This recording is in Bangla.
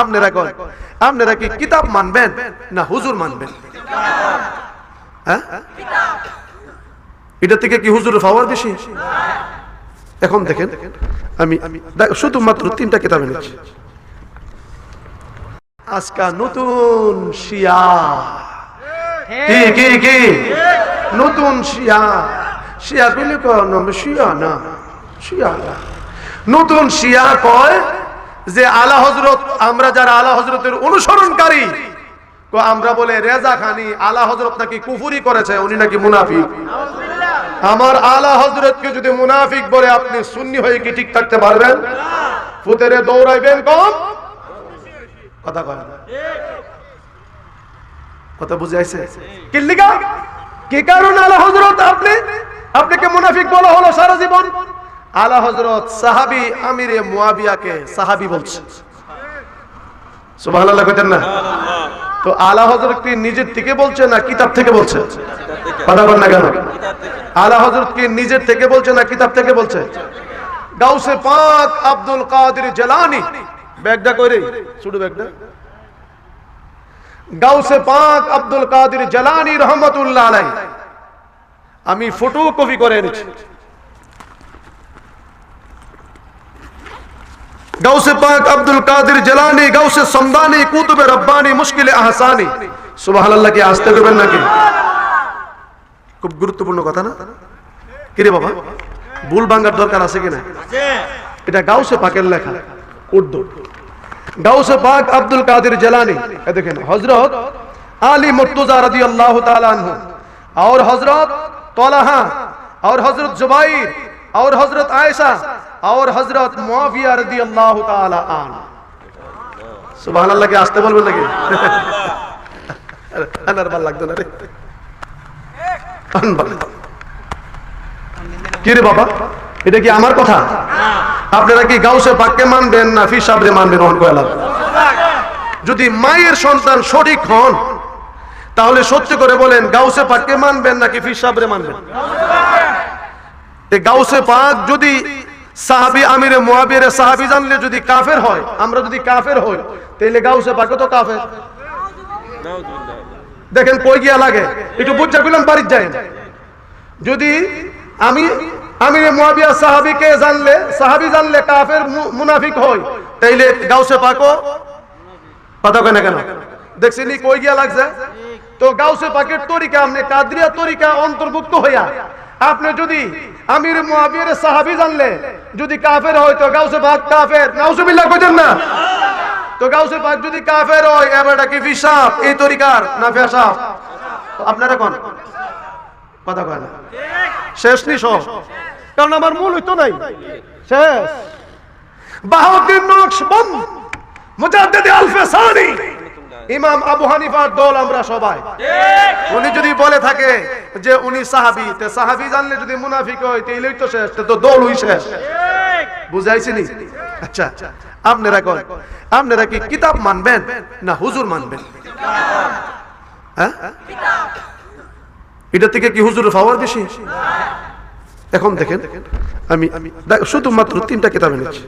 আপনারা কন, আপনারা কি কিতাব মানবেন না হুজুর মানবেন? হ্যাঁ? এটা থেকে কি হুজুর পাওয়ার বেশি? এখন দেখেন, আমি শুধুমাত্র তিনটা কিতাব এনেছি। আজকা নতুন শিয়া। কি কি কি? নতুন শিয়া। শিয়া কইলে কোন শিয়া না শিয়া না। নতুন শিয়া কয়? যে আলা হজরত আমরা যারা আলা হজরতের অনুসরণকারী আমরা বলে রেজা খানি, আলা হজরত নাকি কুফুরি করেছে, উনি নাকি মুনাফিক। আমার আলা হজরতকে যদি মুনাফিক বলে আপনি সুন্নি হয়ে কি ঠিক থাকতে পারবেন? ফুতেরে দৌড়াইবেন কম? কথা কয়। কথা বুঝে কি কারণ আলা হজরত আপনি? আপনাকে মুনাফিক বলা হলো সারা জীবন? আলা হজরত সাহাবি আমিরে মুয়াবিয়াকে সাহাবি বলছে। কইতেন না? তো আলা হজরত কি নিজের থেকে বলছে না কিতাব থেকে বলছে? না কেন? আলা হজরত কি নিজের থেকে বলছে না কিতাব থেকে বলছে? গাউসে পাক আব্দুল কাদের জেলানি। ব্যাগটা কইরে শুধু ব্যাগটা। গাউসে পাক আব্দুল কাদের জেলানি রহমতুল্লাহ আলাই আমি ফটো কপি করে এনেছি। গাউসে পাক আব্দুল কাদের জেলানি গাউসে সমদানি কুতুবে রব্বানি মুশকিলে আহসানি সুবহানাল্লাহ কি আসতে করবেন নাকি খুব গুরুত্বপূর্ণ কথা না কিরে বাবা ভুল ভাঙ্গার দরকার আছে কিনা এটা গাউসে পাকের লেখা উর্দু গাউসে পাক আব্দুল কাদের জেলানি এ দেখেন হযরত আলী মুর্তজা রাদিয়াল্লাহু তাআলা আনহু और हजरत तलहा और हजरत जुबाइर और हजरत आयशा और हजरत मुआविया রাদিয়াল্লাহু তাআলা আন সুবহানাল্লাহ কি আসতে বলবেন নাকি আনার ভাল লাগতো না রে আন ভাল লাগতো। কি রে বাবা এটা কি আমার কথা আপনারা কি গাউসে পাককে মানবেন না ফির সাবরে মানবেন অন কয়লা যদি মায়ের সন্তান সঠিক হন তাহলে সত্য করে বলেন গাউসে পাককে মানবেন নাকি ফির সাবরে মানবেন এই গাউসে পাক যদি সাহাবি আমিরে মুয়াবিরে সাহাবি জানলে যদি কাফের হয়, আমরা যদি কাফের হই তাহলে গাউসে পাকে তো কাফের। দেখেন কই গিয়া লাগে? একটু বুঝা গেলাম বাড়ির যায় যদি আমি আমি মুয়াবিয়া সাহাবিকে জানলে, সাহাবি জানলে কাফের মুনাফিক হই, তাইলে গাউসে পাকো কথা কয় না কেন? দেখছেন কই গিয়া লাগছে? তো গাউসে পাকের তরিকা আপনি কাদরিয়া তরিকা অন্তর্ভুক্ত হইয়া আপনি যদি আমির মুয়াবিয়ার সাহাবি জানলে, যদি কাফের হয়, তো গাউসে পাক কাফের। নাউজুবিল্লাহ কইতেন না? তো গাউসে পাক যদি কাফের হয় এবারটা কি ফিসাব এই তরিকার না ফেসাব আপনারা কোন? কথা কয় না। শেষ সব? কারণ আমার মূল হইতো নাই। শেষ। বাহাউদ্দিন নকশবন্দ মুজাদ্দিদ আলফে সানি ইমাম আবু হানিফার দল আমরা সবাই। উনি যদি বলে থাকে যে উনি সাহাবি, তে সাহাবি জানলে যদি মুনাফিক হয় তাইলেই তো শেষ, তে দল হই শেষ। বুঝাইছি নি আচ্ছা আপনারা কন, আপনারা কি কিতাব মানবেন না হুজুর মানবেন? হ্যাঁ? এটা থেকে কি হুজুর পাওয়ার বেশি? এখন দেখেন, আমি শুধুমাত্র তিনটা কিতাব এনেছি